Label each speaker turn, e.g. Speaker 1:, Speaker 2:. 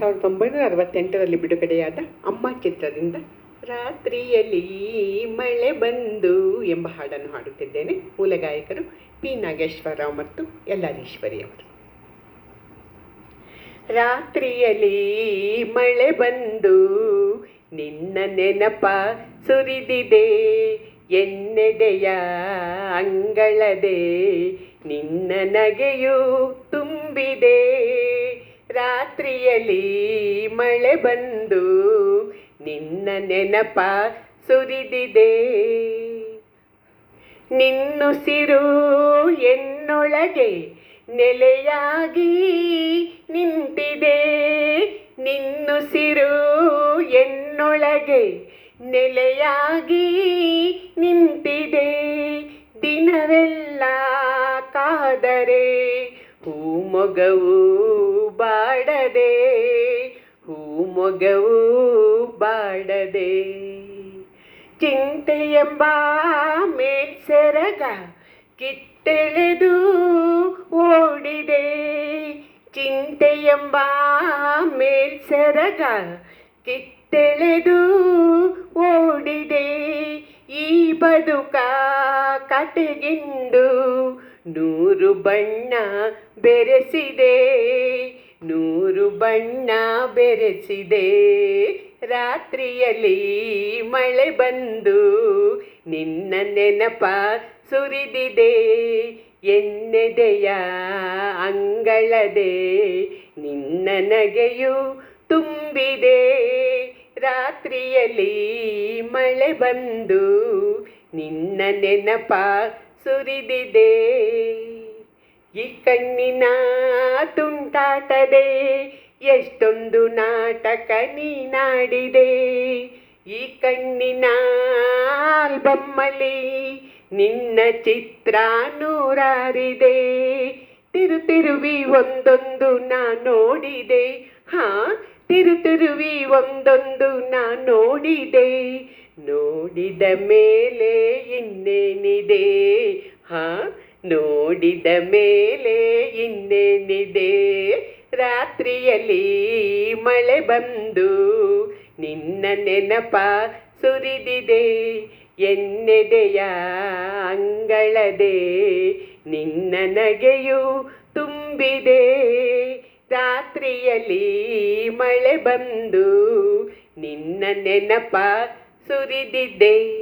Speaker 1: ಸಾವಿರದ ಒಂಬೈನೂರ ಅರವತ್ತೆಂಟರಲ್ಲಿ ಬಿಡುಗಡೆಯಾದ ಅಮ್ಮ ಚಿತ್ರದಿಂದ ರಾತ್ರಿಯಲ್ಲಿ ಮಳೆ ಬಂದು ಎಂಬ ಹಾಡನ್ನು ಹಾಡುತ್ತಿದ್ದೇನೆ. ಮೂಲ ಗಾಯಕರು ಪಿ ನಾಗೇಶ್ವರರಾವ್ ಮತ್ತು ಯಲ್ಲಾರೀಶ್ವರಿ ಅವರು. ರಾತ್ರಿಯಲ್ಲಿ ಮಳೆ ಬಂದು ನಿನ್ನ ನೆನಪ ಸುರಿದಿದೆ, ಎನ್ನೆಡೆಯ ಅಂಗಳದೆ ನಿನ್ನ ನಗೆಯು ತುಂಬಿದೆ. ರಾತ್ರಿಯಲ್ಲಿ ಮಳೆ ಬಂದು ನಿನ್ನ ನೆನಪ ಸುರಿದಿದೆ. ನಿನ್ನುಸಿರು ಎನ್ನೊಳಗೆ ನೆಲೆಯಾಗಿ ನಿಂತಿದೆ. ನಿನ್ನುಸಿರು ಎನ್ನೊಳಗೆ ನೆಲೆಯಾಗಿ ನಿಂತಿದೆ. ದಿನವೆಲ್ಲ ಕಾದರೆ ಹೂಮೊಗವು ಬಾಡದೆ ಹೂಮೊಗವು ಬಾಡದೆ ಚಿಂತೆಯೆಂಬ ಮೇಲ್ಸೆರಗ ಕಿತ್ತೆಳೆದು ಓಡಿದೆ ಚಿಂತೆಯೆಂಬ ಮೇಲ್ಸೆರಗ ಕಿತ್ತೆಳೆದು ಓಡಿದೆ ಈ ಬದುಕ ಕತೆಗಿಂದು ನೂರು ಬಣ್ಣ ಬೆರೆಸಿದೆ ನೂರು ಬಣ್ಣ ಬೆರೆಸಿದೆ. ರಾತ್ರಿಯಲ್ಲಿ ಮಳೆ ಬಂದು ನಿನ್ನ ನೆನಪ ಸುರಿದಿದೆ. ಎನ್ನೆದೆಯ ಅಂಗಳದೆ ನಿನ್ನ ನಗೆಯು ತುಂಬಿದೆ. ರಾತ್ರಿಯಲ್ಲಿ ಮಳೆ ಬಂದು ನಿನ್ನ ನೆನಪ ಸುರಿದಿದೆ. ಈ ಕಣ್ಣಿನ ತುಂಟಾಟದೆ ಎಷ್ಟೊಂದು ನಾಟಕ ನೀನಾಡಿದೆ ಈ ಕಣ್ಣಿನ ಆಲ್ಬಮ್ಮಲ್ಲಿ ನಿನ್ನ ಚಿತ್ರ ನೂರಾರಿದೆ. ತಿರು ತಿರುವಿ ಒಂದೊಂದು ನಾ ನೋಡಿದೆ. ಹಾ, ತಿರು ತಿರುವಿ ಒಂದೊಂದು ನಾ ನೋಡಿದೆ. ನೋಡಿದ ಮೇಲೆ ಇನ್ನೇನಿದೆ? ಹಾ ನೋಡಿದ ಮೇಲೆ ಇನ್ನೇನಿದೆ? ರಾತ್ರಿಯಲ್ಲಿ ಮಳೆ ಬಂದು ನಿನ್ನ ನೆನಪ ಸುರಿದಿದೆ. ಎನ್ನೆದೆಯ ಅಂಗಳದೆ ನಿನ್ನ ನಗೆಯು ತುಂಬಿದೆ. ರಾತ್ರಿಯಲ್ಲಿ ಮಳೆ ಬಂದು ನಿನ್ನ ನೆನಪ ಸುರಿದಿದೆ.